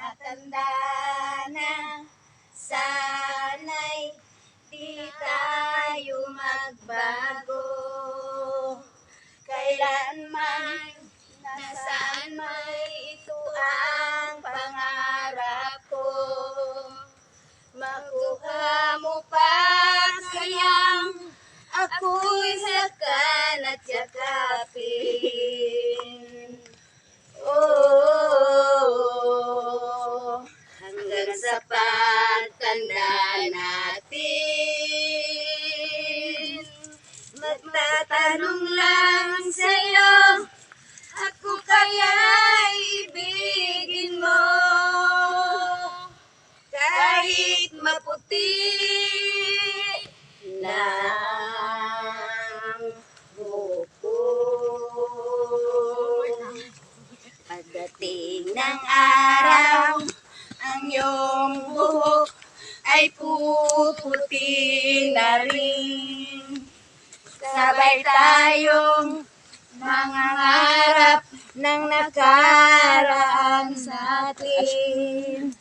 matanda na Sana'y di tayo magbago. Kailanman nasaan may ito ang pangarap ko? Makuha mo pa kayang ako'y sakan at hanggang sa pagtanda natin. Magtatanong lang sa'yo Ako kaya ibigin mo? Kahit maputi lang buko Pagdating ng araw, ay puputi na rin. Sabay tayong mangangarap ng nakaraan sa atin.